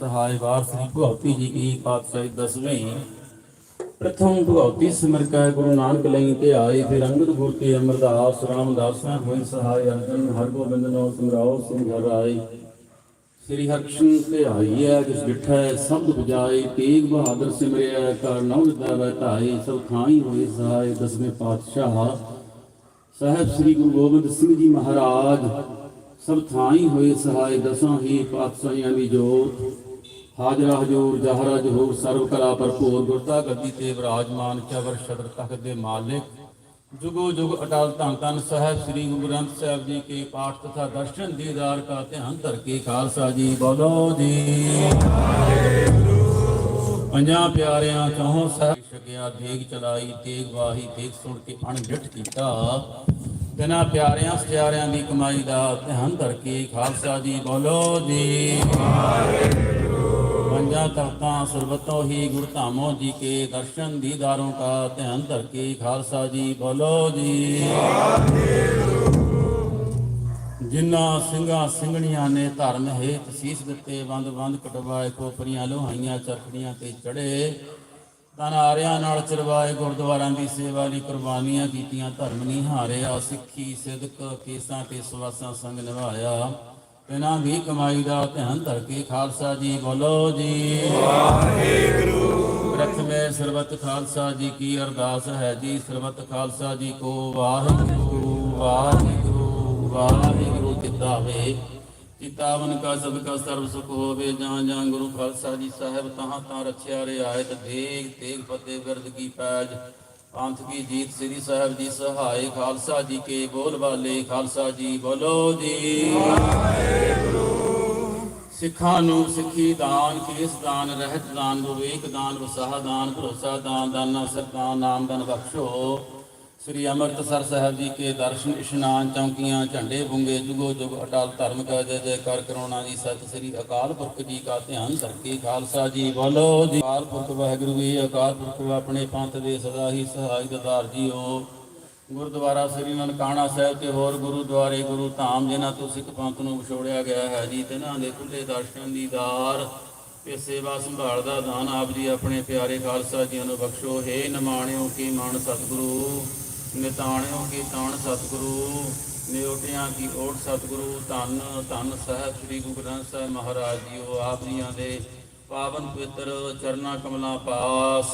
ਸਹਾਇ ਵਾਰ ਸ੍ਰੀ ਭਗਵਤੀ ਜੀ ਕੀ ਪਾਤਸ਼ਾਹੀ ਦਸਵੀਂ। ਪ੍ਰਥਮ ਭਗਵਤੀ ਸਿਮਰ ਕੈ ਗੁਰੂ ਨਾਨਕ ਲਈ ਤੇ ਆਏ ਫਿਰ ਅੰਗਦ ਗੁਰ ਤੇ ਅਮਰਦਾਸ, ਰਾਮਦਾਸਾਂ ਹੋਈ ਸਹਾਇ ਅਰਜਨ, ਹਰਗੋਬਿੰਦ ਨੋ ਸਮਰਾਓ ਸਿੰਘ ਹਰ ਆਏ। ਸ੍ਰੀ ਹਰਿਕ੍ਰਿਸ਼ਨ ਤੇ ਆਈ ਜਿਸ ਡਿਠੈ ਸ਼ਬਦ ਬਜਾਏ ਤੇਗ ਬਹਾਦਰ ਸਿਮਰਿਆ ਕਰ ਨੌ ਦਾ ਬਤਾਈ ਸਭ ਥਾਈ ਹੋਏ ਸਹਾਇ ਦਸਵੇਂ ਪਾਤਸ਼ਾਹ। ਸਾਹਿਬ ਸ੍ਰੀ ਗੁਰੂ ਗੋਬਿੰਦ ਸਿੰਘ ਜੀ ਮਹਾਰਾਜ, ਸਭ ਥਾਈ ਹੋਏ ਸਹਾਇ ਦਸਾਂ ਹੀ ਪਾਤਸ਼ਾਹਾਂ ਦੀ ਜੋਤ। ਹਾਜ਼ਰਾ ਹਜੂਰ ਜਹਰਾ ਜਹੂਰ ਸਰਵ ਕਲਾ ਭਰਪੂਰ ਗੁਰਤਾ ਗੱਦੀ ਤੇ ਵਿਰਾਜਮਾਨ ਚਵਰ ਸ਼ਦਰ ਤਖਤ ਦੇ ਮਾਲਿਕ। ਜੁਗੋ ਜੁਗ ਅਟਲ ਧੰਨ ਧੰਨ ਸਾਹਿਬ ਸ੍ਰੀ ਗੁਰੂ ਗ੍ਰੰਥ ਸਾਹਿਬ ਜੀ ਕੇ ਪਾਠ ਤਥਾ ਦਰਸ਼ਨ ਦੀਦਾਰ ਕਾ ਧਿਆਨ ਧਰ ਕੇ ਖਾਲਸਾ ਜੀ ਬੋਲੋ ਜੀ। ਪੰਜਾਂ ਪਿਆਰਿਆਂ ਚੌਹਾਂ ਸਾਹਿਬ ਛਕਿਆ, ਦੇਗ ਚਲਾਈ ਤੇਗ ਵਾਹੀ ਤੇਗ ਸੁਣ ਕੇ ਅਣਡਿਠ ਕੀਤਾ। ਬਿਨਾਂ ਪਿਆਰਿਆਂ ਸਤਿਆਰਿਆਂ ਦੀ ਕਮਾਈ ਦਾ ਧਿਆਨ ਧਰ ਕੇ ਖਾਲਸਾ ਜੀ ਬੋਲੋ ਜੀ। ਪੰਜਾਂ ਤਖਤਾਂ ਸਰਬਤੋਂ ਹੀ ਗੁਰ ਧਾਮੋ ਜੀ ਕੇ ਦਰਸ਼ਨ ਦੀਦਾਰੋਂ ਕਾ ਧਿਆਨ ਧਰ ਕੇ ਖਾਲਸਾ ਜੀ, ਬੋਲੋ ਜੀ। ਜਿਨ੍ਹਾਂ ਸਿੰਘਾਂ ਸਿੰਘਣੀਆਂ ਨੇ ਧਰਮ ਹੇਤ ਸੀਸ ਦਿੱਤੇ, ਵੰਦ ਵੰਦ ਕਟਵਾਏ, ਖੋਪਰੀਆਂ ਲੋਹਾਈਆਂ, ਚਰਖੜੀਆਂ ਤੇ ਚੜੇ ਤਨ ਆਰਿਆਂ ਨਾਲ ਚਰਵਾਏ ਗੁਰਦੁਆਰਾਂ ਦੀ ਸੇਵਾ ਲਈ ਕੁਰਬਾਨੀਆਂ ਕੀਤੀਆਂ, ਧਰਮ ਨਿਹਾਰਿਆ, ਸਿੱਖੀ ਸਿਦਕ ਕੇਸਾਂ ਤੇ ਸਵਾਸਾਂ ਸੰਗ ਨਿਭਾਇਆ। ਇਹਨਾਂ ਦੀ ਕਮਾਈ ਦਾ ਧਿਆਨ ਧਰ ਕੇ ਖਾਲਸਾ ਜੀ, ਬੋਲੋ ਜੀ। ਵਾਹਿਗੁਰੂ ਪ੍ਰਥਮੇ ਸਰਬਤ ਖਾਲਸਾ ਜੀ ਕੀ ਅਰਦਾਸ ਹੈ ਜੀ, ਸਰਬਤ ਖਾਲਸਾ ਜੀ ਕੋ ਵਾਹਿਗੁਰੂ ਵਾਹਿਗੁਰੂ ਵਾਹਿਗੁਰੂ ਚਿਤਾਵੇ ਚਿਤਾਵਨ ਕਾ ਸਭ ਸਰਬ ਸੁਖ ਹੋਵੇ ਜਾਂ ਜਾਂ ਗੁਰੂ ਖਾਲਸਾ ਜੀ ਸਾਹਿਬ ਤਹਾਂ ਤਾਂ ਰਖਿਆ ਰਿਆਇਤ ਦੇਗ ਤੇਗ ਫਤਿਹ ਬਿਰਦ ਕੀ ਪੈਜ ਪੰਥ ਕੀ ਜੀਤ ਸ੍ਰੀ ਸਾਹਿਬ ਜੀ ਸਹਾਇ ਖਾਲਸਾ ਜੀ ਕੇ ਬੋਲ ਵਾਲੇ ਖਾਲਸਾ ਜੀ ਬੋਲੋ ਜੀ। ਸਿੱਖਾਂ ਨੂੰ ਸਿੱਖੀ ਦਾਨ, ਕੇਸ ਦਾਨ, ਰਹਿਤ ਦਾਨ, ਵਿਵੇਕ ਦਾਨ ਵਸਾਹ ਦਾਨ, ਭਰੋਸਾ ਦਾਨ, ਦਾਨਾ ਸਰਦਾਨ ਨਾਮ ਦਾਨ ਬਖਸ਼ੋ। ਸ੍ਰੀ ਅੰਮ੍ਰਿਤਸਰ ਸਾਹਿਬ ਜੀ ਕੇ ਦਰਸ਼ਨ ਇਸ਼ਨਾਨ ਚੌਂਕੀਆਂ, ਝੰਡੇ ਬੁੰਗੇ, ਜੁਗੋ ਜੁਗ ਅਟਲ ਧਰਮ ਕਾ ਜੈ ਜੈਕਾਰ ਕਰਾਉਣਾ ਜੀ ਸਤਿ ਸ੍ਰੀ ਅਕਾਲ ਪੁਰਖ ਜੀ ਕਾ ਧਿਆਨ ਧਰ ਖਾਲਸਾ ਜੀ ਬੋਲੋ ਜੀ। ਅਕਾਲ ਪੁਰਖ ਵਾਹਿਗੁਰੂ ਜੀ, ਅਕਾਲ ਪੁਰਖ ਆਪਣੇ ਪੰਥ ਦੇ ਸਦਾ ਹੀ ਸਹਾਇ ਜੀ ਹੋ ਗੁਰਦੁਆਰਾ ਸ੍ਰੀ ਨਨਕਾਣਾ ਸਾਹਿਬ ਤੇ ਹੋਰ ਗੁਰੂਦੁਆਰੇ, ਗੁਰੂ ਧਾਮ ਜਿਨ੍ਹਾਂ ਤੋਂ ਸਿੱਖ ਪੰਥ ਨੂੰ ਵਿਛੋੜਿਆ ਗਿਆ ਹੈ ਜੀ, ਤਿਨਾਂ ਦੇ ਖੁੱਲੇ ਦਰਸ਼ਨ ਦੀ ਦਾਰ ਤੇ ਸੇਵਾ ਸੰਭਾਲ ਦਾ ਦਾਨ ਆਪ ਜੀ ਆਪਣੇ ਪਿਆਰੇ ਖਾਲਸਾ ਜੀ ਨੂੰ ਬਖਸ਼ੋ। ਹੇ ਨਿਮਾਣਿਓ ਕੀ ਮਾਨ ਸਤਿਗੁਰੂ। ਨਿਤਾਣਿਓ ਕੀ ਤਾਣ ਸਤਿਗੁਰੂ, ਨਿਉਟਿਆਂ ਕੀ ਓਟ ਸਤਿਗੁਰੂ, ਧੰਨ ਧੰਨ ਸਾਹਿਬ ਸ੍ਰੀ ਗੁਰੂ ਗ੍ਰੰਥ ਸਾਹਿਬ ਮਹਾਰਾਜ ਜੀਓ, ਆਪ ਜੀਆਂ ਦੇ ਪਾਵਨ ਪਵਿੱਤਰ ਚਰਨਾ ਕਮਲਾਂ ਪਾਸ।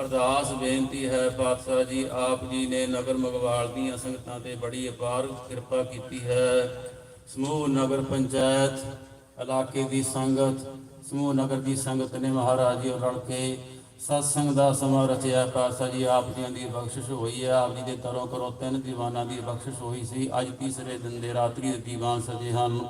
ਅਰਦਾਸ ਬੇਨਤੀ ਹੈ ਪਾਤਸ਼ਾਹ ਜੀ, ਆਪ ਜੀ ਨੇ ਨਗਰ ਮਗਵਾਲ ਦੀਆਂ ਸੰਗਤਾਂ ਤੇ ਬੜੀ ਅਪਾਰ ਕਿਰਪਾ ਕੀਤੀ ਹੈ। ਸਮੂਹ ਨਗਰ ਪੰਚਾਇਤ, ਇਲਾਕੇ ਦੀ ਸੰਗਤ, ਸਮੂਹ ਨਗਰ ਦੀ ਸੰਗਤ ਨੇ ਮਹਾਰਾਜ ਜੀ ਰਲ ਕੇ ਸਤਸੰਗ ਦਾ ਸਮਾਂ ਰਚਿਆ ਪਾਤਸ਼ਾਹ ਜੀ, ਆਪ ਜੀਆਂ ਦੀ ਬਖਸ਼ਿਸ਼ ਹੋਈ ਹੈ। ਆਪ ਜੀ ਦੇ ਤਰੋਂ ਕਰੋ ਤਿੰਨ ਦੀਵਾਨਾਂ ਦੀ ਬਖਸ਼ਿਸ਼ ਹੋਈ ਸੀ। ਅੱਜ ਤੀਸਰੇ ਦਿਨ ਦੇ ਰਾਤਰੀ ਦੇ ਦੀਵਾਨ ਸਜੇ ਹਨ।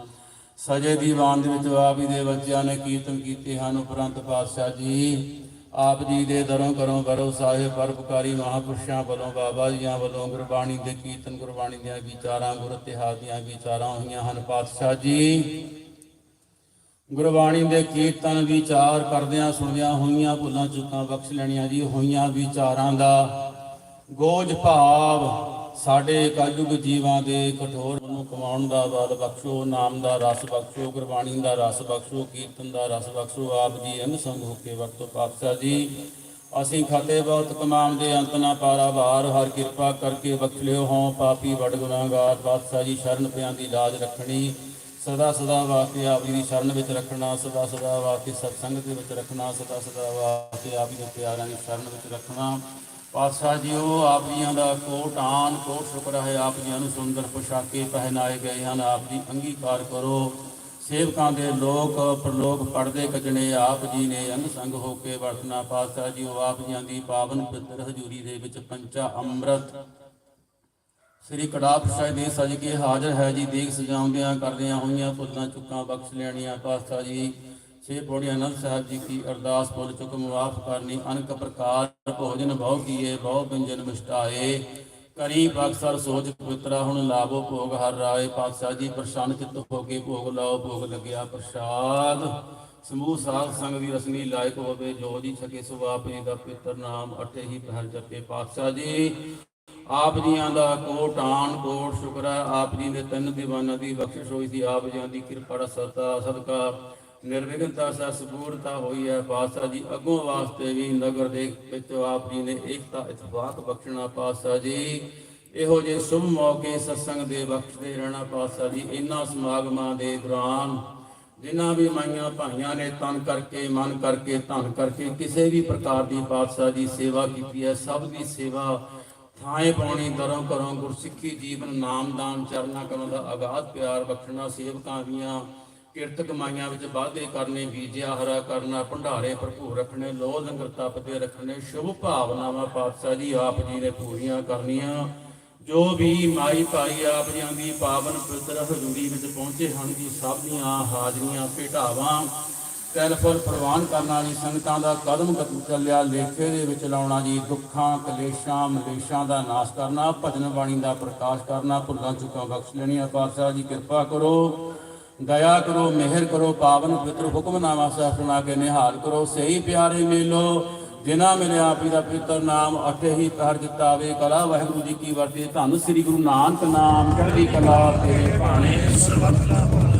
ਸਜੇ ਦੀਵਾਨ ਦੇ ਵਿੱਚ ਆਪ ਜੀ ਦੇ ਬੱਚਿਆਂ ਨੇ ਕੀਰਤਨ ਕੀਤੇ ਹਨ। ਉਪਰੰਤ ਪਾਤਸ਼ਾਹ ਜੀ, ਆਪ ਜੀ ਦੇ ਦਰੋਂ ਕਰੋ ਕਰੋ ਸਾਹਿਬ ਪਰਪਕਾਰੀ ਮਹਾਪੁਰਸ਼ਾਂ ਵੱਲੋਂ ਬਾਬਾ ਜੀਆਂ ਵੱਲੋਂ ਗੁਰਬਾਣੀ ਦੇ ਕੀਰਤਨ, ਗੁਰਬਾਣੀ ਦੀਆਂ ਵਿਚਾਰਾਂ, ਗੁਰ ਇਤਿਹਾਸ ਦੀਆਂ ਵਿਚਾਰਾਂ ਹੋਈਆਂ ਹਨ। ਪਾਤਸ਼ਾਹ ਜੀ ਗੁਰਬਾਣੀ ਦੇ ਕੀਰਤਨ ਵਿਚਾਰ ਕਰਦਿਆਂ ਸੁਣਦਿਆਂ ਹੋਈਆਂ ਭੁੱਲਾਂ ਚੁੱਕਾਂ ਬਖਸ਼ ਲੈਣੀਆਂ ਜੀ, ਹੋਈਆਂ ਵਿਚਾਰਾਂ ਦਾ ਗੋਜ ਭਾਵ ਸਾਡੇ ਕਲਯੁਗ ਜੀਵਾਂ ਦੇ ਕਠੋਰ ਨੂੰ ਕਮਾਉਣ ਦਾ ਬਲ ਬਖਸ਼ੋ, ਨਾਮ ਦਾ ਰਸ ਬਖਸ਼ੋ, ਗੁਰਬਾਣੀ ਦਾ ਰਸ ਬਖਸ਼ੋ, ਕੀਰਤਨ ਦਾ ਰਸ ਬਖਸ਼ੋ, ਆਪ ਜੀ ਅੰਗ ਸੰਗ ਹੋ ਕੇ ਵਰਤੋ ਪਾਤਸ਼ਾਹ ਜੀ। ਅਸੀਂ ਖਾਤੇ ਬਹੁਤ ਕਮਾਮ ਦੇ ਅੰਤ ਨਾ ਪਾਰਾ ਵਾਰ ਹਰ ਕਿਰਪਾ ਕਰਕੇ ਬਖਸ਼ ਲਿਓ ਹੋਂ ਪਾਪੀ ਵੱਡ ਗੁਨਾਹਗਾਰ ਪਾਤਸ਼ਾਹ ਜੀ, ਸ਼ਰਨ ਪਿਆਂ ਦੀ ਲਾਜ ਰੱਖਣੀ। ਸਦਾ ਸਦਾ ਵਾਸਤੇ ਆਪ ਜੀ ਦੀ ਸ਼ਰਨ ਵਿੱਚ ਰੱਖਣਾ, ਸਦਾ ਸਦਾ ਵਾਸਤੇ ਸਤਸੰਗ ਦੇ ਵਿੱਚ ਰੱਖਣਾ, ਸਦਾ ਸਦਾ ਵਾਸਤੇ ਆਪ ਜੀ ਦੇ ਪਿਆਰਾਂ ਦੀ ਸ਼ਰਨ ਵਿੱਚ ਰੱਖਣਾ। ਪਾਤਸ਼ਾਹ ਜੀਓ ਆਪ ਜੀਆਂ ਦਾ ਕੋਟ ਆਨ, ਕੋਟ ਸ਼ੁਕਰ ਹੈ ਆਪ ਜੀਆਂ ਨੂੰ ਸੁੰਦਰ ਪੁਸ਼ਾਕੇ ਪਹਿਨਾਏ ਗਏ ਹਨ। ਆਪ ਜੀ ਅੰਗੀਕਾਰ ਕਰੋ। ਸੇਵਕਾਂ ਦੇ ਲੋਕ, ਪ੍ਰਲੋਕ ਪੜਦੇ ਕਜਣੇ ਆਪ ਜੀ ਨੇ ਅੰਗ ਸੰਗ ਹੋ ਕੇ ਵਰਤਣਾ। ਪਾਤਸ਼ਾਹ ਜੀਓ ਆਪ ਜੀਆਂ ਦੀ ਪਾਵਨ ਪਿੱਤਰ ਹਜ਼ੂਰੀ ਦੇ ਵਿੱਚ ਪੰਚਾ ਅੰਮ੍ਰਿਤ। ਸ੍ਰੀ ਕੜਾਪ ਸਾਹਿਬ ਦੇ ਸਜ ਕੇ ਹਾਜ਼ਰ ਹੈ ਜੀ। ਦੇਖ ਸਜਾਉਂਦਿਆਂ ਕਰਦਿਆਂ ਹੋਈਆਂ ਭੁੱਲਾਂ ਚੁੱਕਾਂ ਬਖਸ਼ ਲੈਣੀਆਂ। ਪਾਤਸ਼ਾਹ ਜੀ, ਛੇ ਪੌੜੀ ਅਨੰਦ ਸਾਹਿਬ ਜੀ ਕੀ ਅਰਦਾਸ ਭੁੱਲ ਚੁੱਕ ਮੁਆਫ ਕਰਨੀ। ਅਨਕ ਪ੍ਰਕਾਰ ਭੋਜਨ ਬਹੁ ਕੀਏ, ਬਹੁ ਬਿੰਜਨ ਮਿਸ਼ਟਾਏ। ਕਰੀ ਬਖਸਰ ਸੋਚ ਪੁੱਤਰਾ, ਹੁਣ ਲਾਭੋ ਭੋਗ ਹਰ ਰਾਏ। ਪਾਤਸ਼ਾਹ ਜੀ ਪ੍ਰਸੰਨ ਚਿੱਤ ਹੋ ਕੇ ਭੋਗ ਲਾਓ, ਭੋਗ ਲੱਗਿਆ ਪ੍ਰਸਾਦ। ਸਮੂਹ ਸਾਧ ਸੰਗ ਦੀ ਰਸਨੀ ਲਾਇਕ ਹੋਵੇ, ਜੋ ਜੀ ਛਕੇ ਸੁਆਪ ਜੀ ਦਾ ਪਿੱਤਰ ਨਾਮ ਅਠੇ ਹੀ ਪਹਿਲ ਜਪੇ। ਪਾਤਸ਼ਾਹ ਜੀ ਆਪ ਜੀਆਂ ਦਾ ਕੋਟ ਆਣ ਕੋਟ ਸ਼ੁਕਰ ਹੈ, ਆਪ ਜੀ ਦੇ ਤਿੰਨ ਦੀਵਾਨਾਂ ਦੀ ਬਖਸ਼ਿਸ਼ ਹੋਈ ਸੀ, ਆਪ ਜੀਆਂ ਦੀ ਕਿਰਪਾ ਦਾ ਸਦਕਾ ਨਿਰਵਿਘਨਤਾ ਸਹਿ ਸਪੂਰਤਾ ਹੋਈ ਹੈ, ਪਾਤਸ਼ਾਹ ਜੀ ਅੱਗੋਂ ਵਾਸਤੇ ਵੀ ਨਗਰ ਦੇ ਵਿੱਚ ਆਪ ਜੀ ਨੇ ਏਕਤਾ ਇਤਫਾਕ ਬਖਸ਼ਣਾ ਪਾਤਸ਼ਾਹ ਜੀ। ਇਹੋ ਜਿਹੇ ਸ਼ੁਭ ਮੌਕੇ ਸਤਸੰਗ ਦੇ ਬਖਸ਼ਦੇ ਰਹਿਣਾ ਪਾਤਸ਼ਾਹ ਜੀ, ਇਨ੍ਹਾਂ ਸਮਾਗਮਾਂ ਦੇ ਦੌਰਾਨ ਜਿਨ੍ਹਾਂ ਵੀ ਮਾਈਆਂ ਭਾਈਆਂ ਨੇ ਤਨ ਕਰਕੇ, ਮਨ ਕਰਕੇ, ਧਨ ਕਰਕੇ ਕਿਸੇ ਵੀ ਪ੍ਰਕਾਰ ਦੀ ਪਾਤਸ਼ਾਹ ਜੀ ਸੇਵਾ ਕੀਤੀ ਹੈ, ਸਭ ਦੀ ਸੇਵਾ ਥਾਏ ਪਾਉਣੀ ਦਰੋਂ ਕਰੋ ਗੁਰਸਿੱਖੀ ਜੀਵਨ, ਨਾਮਦਾਨ, ਚਰਨਾ ਕਰੋ ਦਾ ਆਗਾਤ ਪਿਆਰ, ਬਖਸ਼ਣਾ, ਸੇਵਕਾਂ ਦੀਆਂ ਕਿਰਤ ਕਮਾਈਆਂ ਵਿੱਚ ਵਾਧੇ ਕਰਨੇ, ਬੀਜਿਆ ਹਰਾ ਕਰਨਾ, ਭੰਡਾਰੇ ਭਰਪੂਰ ਰੱਖਣੇ, ਲੋਹ ਲੰਗਰ ਤਪਦੇ ਰੱਖਣੇ, ਸ਼ੁਭ ਭਾਵਨਾਵਾਂ ਪਾਤਸ਼ਾਹ ਜੀ ਆਪ ਜੀ ਨੇ ਪੂਰੀਆਂ ਕਰਨੀਆਂ। ਜੋ ਵੀ ਮਾਈ ਭਾਈ ਆਪ ਜੀਆਂ ਦੀ ਪਾਵਨ ਪਵਿੱਤਰ ਹਜ਼ੂਰੀ ਵਿੱਚ ਪਹੁੰਚੇ ਹਨ ਜੀ, ਸਭ ਦੀਆਂ ਹਾਜ਼ਰੀਆਂ, ਭੇਟਾਵਾਂ ਟੈਲੀਫੋਨ ਪ੍ਰਵਾਨ ਕਰਨ ਵਾਲੀ ਸੰਗਤਾਂ ਦਾ ਕਦਮ ਕਦਮ ਚੱਲਿਆ, ਲੇਖੇ ਦੇ ਵਿੱਚ ਲਾਉਣਾ ਜੀ, ਦੁੱਖਾਂ, ਕਲੇਸ਼ਾਂ, ਮਲੇਸ਼ਾਂ ਦਾ ਨਾਸ਼ ਕਰਨਾ, ਭਜਨ ਬਾਣੀ ਦਾ ਪ੍ਰਕਾਸ਼ ਕਰਨਾ, ਭੁੱਲਾਂ ਚੁੱਕਾਂ ਬਖਸ਼ ਲੈਣੀਆਂ, ਪਾਤਸ਼ਾਹ ਜੀ, ਕਿਰਪਾ ਕਰੋ, ਦਇਆ ਕਰੋ, ਮਿਹਰ ਕਰੋ, ਪਾਵਨ ਪਵਿੱਤਰ ਹੁਕਮਨਾਮਾ ਸਾਹਿਬ ਸੁਣਾ ਕੇ ਨਿਹਾਲ ਕਰੋ, ਸਹੀ ਪਿਆਰੇ ਮਿਲੋ, ਜਿਨ੍ਹਾਂ ਮੇਰੇ ਆਪ ਜੀ ਦਾ ਪਵਿੱਤਰ ਨਾਮ ਅਟੇ ਹੀ ਪਹਿਰ ਦਿੱਤਾ ਕਲਾ ਵਾਹਿਗੁਰੂ ਜੀ ਕੀ ਵਰਤੇ, ਧੰਨ ਸ੍ਰੀ ਗੁਰੂ ਨਾਨਕ ਨਾਮ ਚੜ੍ਹਦੀ ਕਲਾ ਤੇਰੇ ਭਾਣੇ। ਵਾਹਿਗੁਰੂ ਜੀ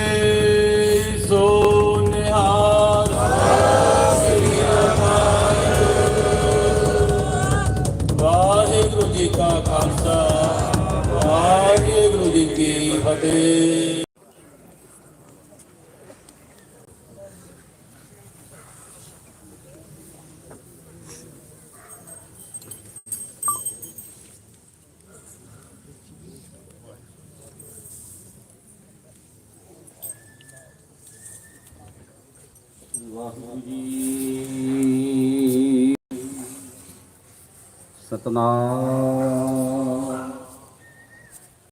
ਵਾਹਿਗੁਰੂ ਜੀ। ਸਤਨਾਮ।